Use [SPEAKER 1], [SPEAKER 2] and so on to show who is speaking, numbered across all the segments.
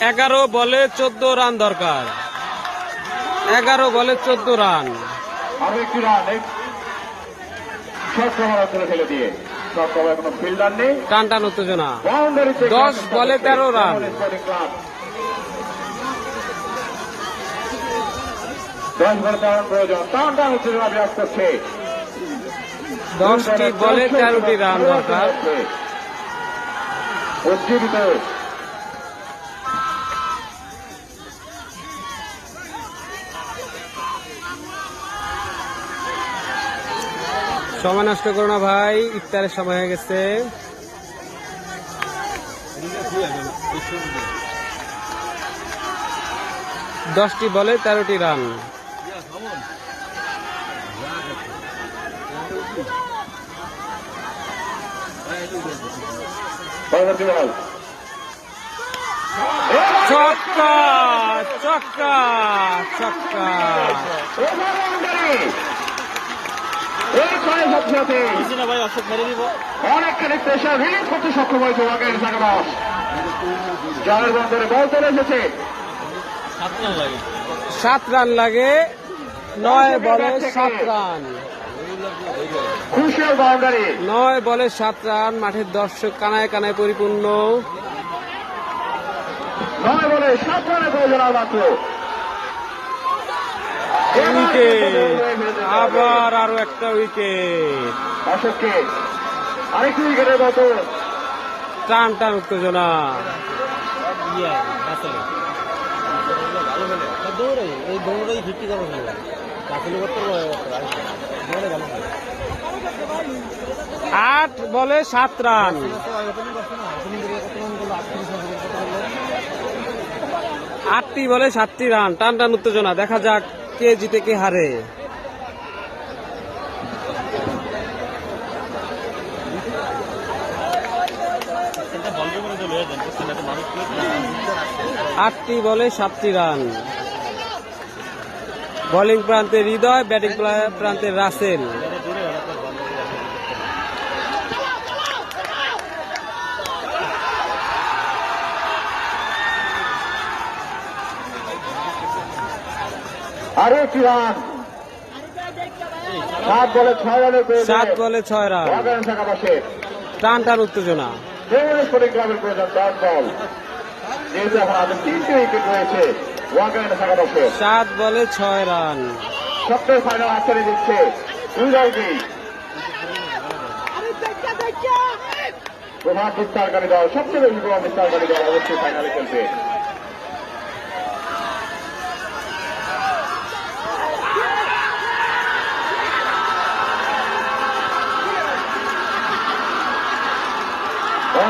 [SPEAKER 1] এগারো বলে চোদ্দ রান দরকার। এগারো বলে চোদ্দ রান।
[SPEAKER 2] আরও একটি রান।
[SPEAKER 1] টান টান উত্তেজনা। দশ বলে তেরো রান। দশটি বলে তেরোটি রান দরকার।
[SPEAKER 2] উজ্জীবিত
[SPEAKER 1] সময় নষ্ট করো না ভাই, ইফতারের সময় হয়ে গেছে। দশটি বলে তেরোটি রান। চক্কা চক্কা
[SPEAKER 2] ভাই অনেকখানি প্রেশার রিলিজ করতে সক্ষম হয়েছে জলের বন্দরে বল চলে এসেছে
[SPEAKER 1] সাত রান লাগে। নয় বলে সাত রান।
[SPEAKER 2] বাউন্ডারি।
[SPEAKER 1] নয় বলে সাত রান মাঠের দর্শক কানায় কানায় পরিপূর্ণ।
[SPEAKER 2] নয় বলে সাত রানের প্রয়োজন আর মাত্র।
[SPEAKER 1] উইকেট আবার আরও একটা উইকেট
[SPEAKER 2] অশোককে আরেকটি উইকেটের মতো।
[SPEAKER 1] টান টান উত্তেজনা।
[SPEAKER 3] দৌড়াই এই দৌড়াই ভিত্তি করা ভালো রাসেল করতে দৌড়ে গেল
[SPEAKER 1] আট বলে সাত রান। আটটি বলে সাতটি রান। টান টান উত্তেজনা। দেখা যাক। কে জিতে কে হারে? আটটি বলে সাতটি রান। বোলিং প্রান্তে হৃদয় ব্যাটিং প্রান্তে রাসেল।
[SPEAKER 2] আরও একটি রান সাত বলে ছয় রানের
[SPEAKER 1] সাত বলে ছয় রান। টান টান উত্তেজনা।
[SPEAKER 2] ক্লাবের প্রয়োজন দশ বল। যেহেতু এখন আগে তিনটে উইকেট রয়েছে ওয়াকাইন সাকাবাসের
[SPEAKER 1] সাত বলে ছয় রান।
[SPEAKER 2] সপ্তাহের ফাইনাল হাতছাড়ি দিচ্ছে প্রভাব বিস্তারকারী দল সবচেয়ে বেশি প্রভাব বিস্তারকারী দল অবশ্যই ফাইনালে খেলবে।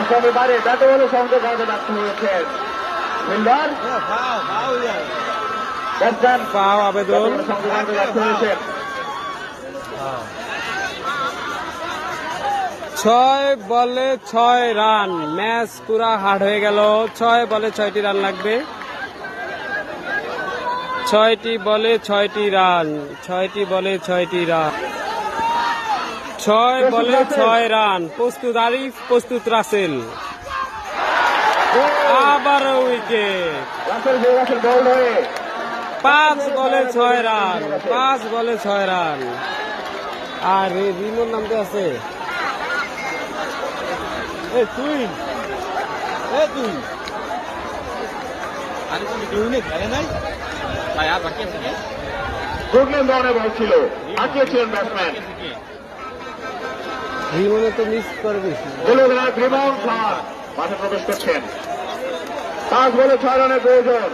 [SPEAKER 2] অংশমের বাইরে ব্যাটে বলে সংযোগ হাতে ব্যর্থ হয়েছেন ব্যাটসম্যান
[SPEAKER 1] পাও আবেদন।
[SPEAKER 2] সংযোগ ব্যর্থ হয়েছেন
[SPEAKER 1] ছয় বলে ছয় রান। ম্যাচ পুরা হার্ড হয়ে গেল। ছয় বলে ছয়টি রান লাগবে। ছয়টি বলে ছয়টি রান। ছয়টি বলে ছয়টি রান। ছয় বলে ছয় রান। প্রস্তুত আরিফ প্রস্তুত রাসেল। আবার উইকেট।
[SPEAKER 2] রাসেল গেছেন বল
[SPEAKER 1] পাঁচ বলে ছয় রান পাঁচ বলে ছয় রান। আর রিমোর নামতে আছে?
[SPEAKER 3] এ তুই এ তুই। আরে তুমি ইউনিক খেলে নাই? ভাই আর বাকি আছে কি?
[SPEAKER 2] ধরনের বল ছিল। আঁকিয়েছিলেন ব্যাটসম্যান
[SPEAKER 1] রিমনে তো মিস করে দিয়েছি।
[SPEAKER 2] গোলগ্রা খান মাঠে প্রবেশ করছেন। পাঁচ বলে ছয় রানের প্রয়োজন।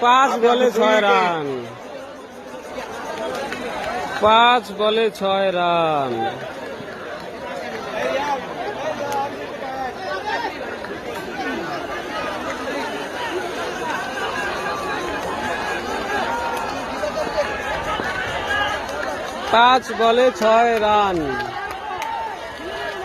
[SPEAKER 1] পাঁচ বলে ছয় রান। পাঁচ বলে ছয় রান। পাঁচ বলে ছয় রান।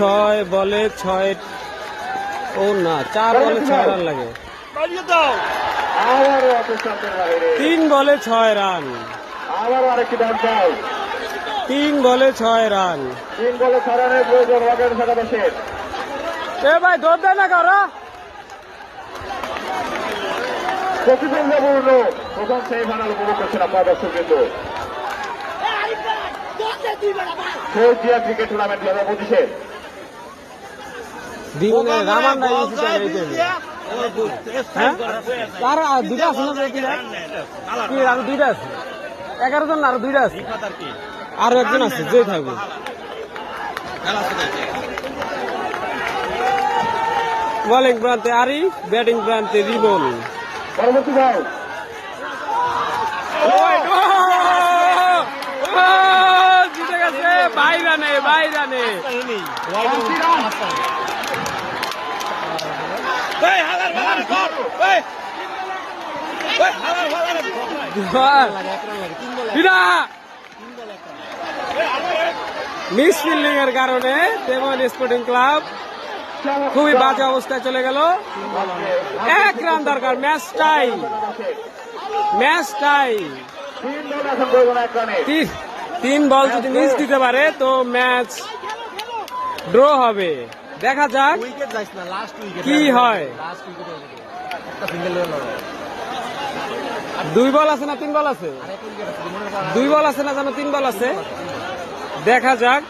[SPEAKER 1] ছয় বলে ছয় ও না চার বলে ছয় রান লাগে। তিন বলে ছয় রান।
[SPEAKER 2] আরেকটি চাই
[SPEAKER 1] তিন বলে ছয় রান।
[SPEAKER 2] তিন বলে ছড়ানোর প্রয়োজন ওয়াগান একাদশের
[SPEAKER 1] এ ভাই দৌড় দেয় না কারও।
[SPEAKER 2] প্রতিদ্বন্দ্বপূর্ণ প্রথম সেমিফাইনাল উপভোগ করছেন আপনার দর্শক কিন্তু ক্রিকেট টুর্নামেন্ট দু হাজার পঁচিশে
[SPEAKER 1] দিনে রামান নাই হ্যাঁ আর আর দুইটা আছে না কি রে? আরও দুইটা আছে এগারো জন আরও দুইটা আছে আরও একজন আছে যে থাকবে বোলিং প্রান্তে আরিফ ব্যাটিং প্রান্তে রিবন
[SPEAKER 2] পরবর্তী
[SPEAKER 1] জিতে গেছে রানে মিস ফিল্ডিং এর কারণে তেমন স্পোর্টিং ক্লাব খুবই বাজে অবস্থায় চলে গেল। এক রান দরকার, ম্যাচ টাই। ম্যাচ টাই।
[SPEAKER 2] তিন বল
[SPEAKER 1] যদি মিস দিতে পারে, তো ম্যাচ ড্র হবে। দেখা যাক
[SPEAKER 3] উইকেট যাইস না লাস্ট উইকেট
[SPEAKER 1] কি হয়?
[SPEAKER 3] লাস্ট উইকেট একটা সিঙ্গেল
[SPEAKER 1] দুই বল আছে না তিন বল আছে? দুই বল আছে না জানো তিন বল আছে? দেখা যাক।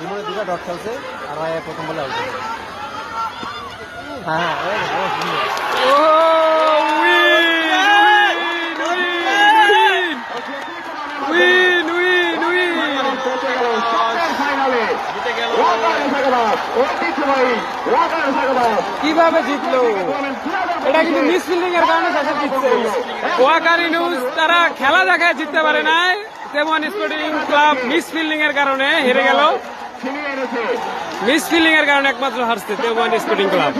[SPEAKER 3] দুটো ডট খেলছে আর প্রথম বলে আউট হ্যাঁ ও
[SPEAKER 1] কীভাবে জিতলো? এটা কিন্তু মিসফিল্ডিং এর কারণে তাদের জিতছে। ওয়াকারি নিউজ তারা খেলা দেখায় জিততে পারে নাই। তেমন স্পোর্টিং ক্লাব মিসফিল্ডিং এর কারণে হেরে গেল।
[SPEAKER 2] মিসফিল্ডিং
[SPEAKER 1] মিস ফিল্ডিং এর কারণে একমাত্র হারছে তেমন স্পোর্টিং ক্লাব